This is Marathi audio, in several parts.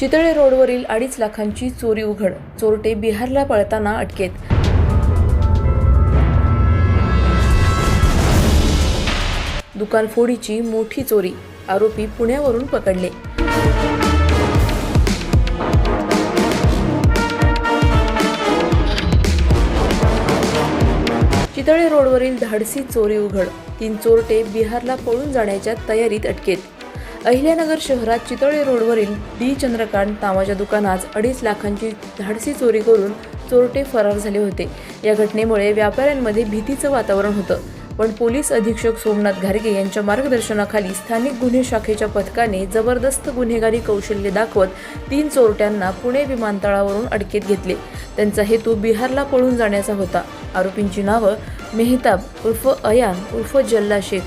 चितळे रोडवरील अडीच लाखांची चोरी उघड. चोरटे बिहारला पळताना अटकेत. दुकानफोडीची मोठी चोरी. आरोपी पुण्यावरून पकडले. चितळे रोडवरील धाडसी चोरी उघड. तीन चोरटे बिहारला पळून जाण्याच्या तयारीत अटकेत. अहिल्यानगर शहरात चितळे रोडवरील डी चंद्रकांत नावाच्या दुकानात अडीच लाखांची धाडसी चोरी करून चोरटे फरार झाले होते. या घटनेमुळे व्यापाऱ्यांमध्ये भीतीचं वातावरण होतं. पण पोलीस अधीक्षक सोमनाथ घारगे यांच्या मार्गदर्शनाखाली स्थानिक गुन्हे शाखेच्या पथकाने जबरदस्त गुन्हेगारी कौशल्य दाखवत तीन चोरट्यांना पुणे विमानतळावरून अटकेत घेतले. त्यांचा हेतू बिहारला पळून जाण्याचा होता. आरोपींची नावं मेहताब उर्फ अयान उर्फ जल्ला शेख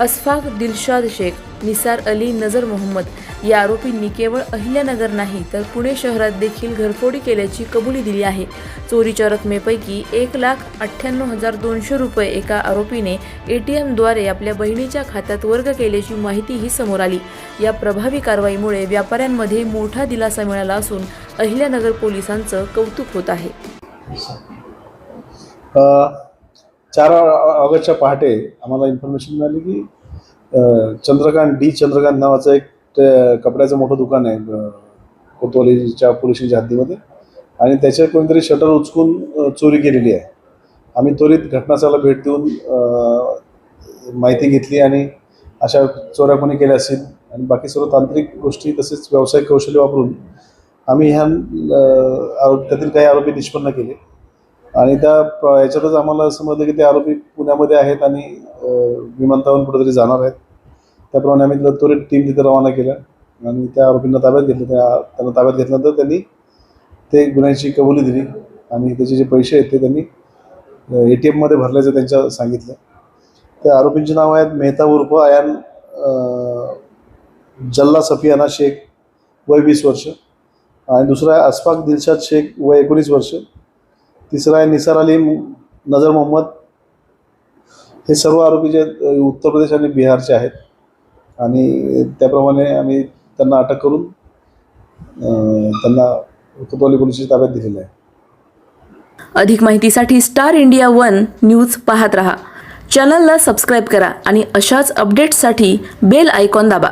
असफाक दिलशाद शेख निसार अली नजर मोहम्मद या आरोपींनी केवळ अहिल्यानगर नाही तर पुणे शहरात देखील घरफोडी केल्याची कबुली दिली आहे. चोरीच्या रकमेपैकी एक लाख अठ्ठ्याण्णव हजार दोनशे रुपये एका आरोपीने ए टी एमद्वारे आपल्या बहिणीच्या खात्यात वर्ग केल्याची माहितीही समोर आली. या प्रभावी कारवाईमुळे व्यापाऱ्यांमध्ये मोठा दिलासा मिळाला असून अहिल्यानगर पोलिसांचं कौतुक होत आहे. चार ऑगस्टच्या पहाटे आम्हाला इन्फॉर्मेशन मिळाली की चंद्रकांत डी चंद्रकांत नावाचं एक कपड्याचं मोठं दुकान आहे कोतवालीच्या पोलिसांच्या हद्दीमध्ये. आणि त्याच्यात कोणीतरी शटर उचकून चोरी केलेली आहे. आम्ही त्वरित घटनास्थळाला भेट देऊन माहिती घेतली आणि अशा चोऱ्या कोणी केल्या असतील. आणि बाकी सर्व तांत्रिक गोष्टी तसेच व्यावसायिक कौशल्य वापरून आम्ही ह्या आरोप त्यातील काही आरोपी निष्पन्न केले. आणि त्या याच्यातच आम्हाला समजलं की ते आरोपी पुण्यामध्ये आहेत आणि विमानतळावरून कुठेतरी जाणार आहेत. त्याप्रमाणे आम्ही तिथं त्वरित टीम तिथे रवाना केल्या आणि त्या आरोपींना ताब्यात घेतलं. त्या त्यांना ताब्यात घेतल्यानंतर त्यांनी ते गुन्ह्याची कबुली दिली आणि त्याचे जे पैसे आहेत ते त्यांनी ए टी एममध्ये भरल्याचं त्यांच्या सांगितलं. त्या आरोपींची नावं आहेत मेहता उर्फ अयान जल्ला सफियाना शेख वय वीस वर्ष आणि दुसरा आहे अस्फाक दिलशाद शेख वय एकोणीस वर्ष. तिसरा आहे निसार अली नजर मोहम्मद. हे सर्व आरोपी जे उत्तर प्रदेश आणि बिहारचे आहेत. आणि त्याप्रमाणे आम्ही त्यांना अटक करून त्यांना कोतवाली पोलिसांच्या ताब्यात दिलेलं आहे. अधिक माहितीसाठी स्टार इंडिया वन न्यूज पाहत रहा. चॅनलला सबस्क्राईब करा आणि अशाच अपडेट्ससाठी बेल आयकॉन दाबा.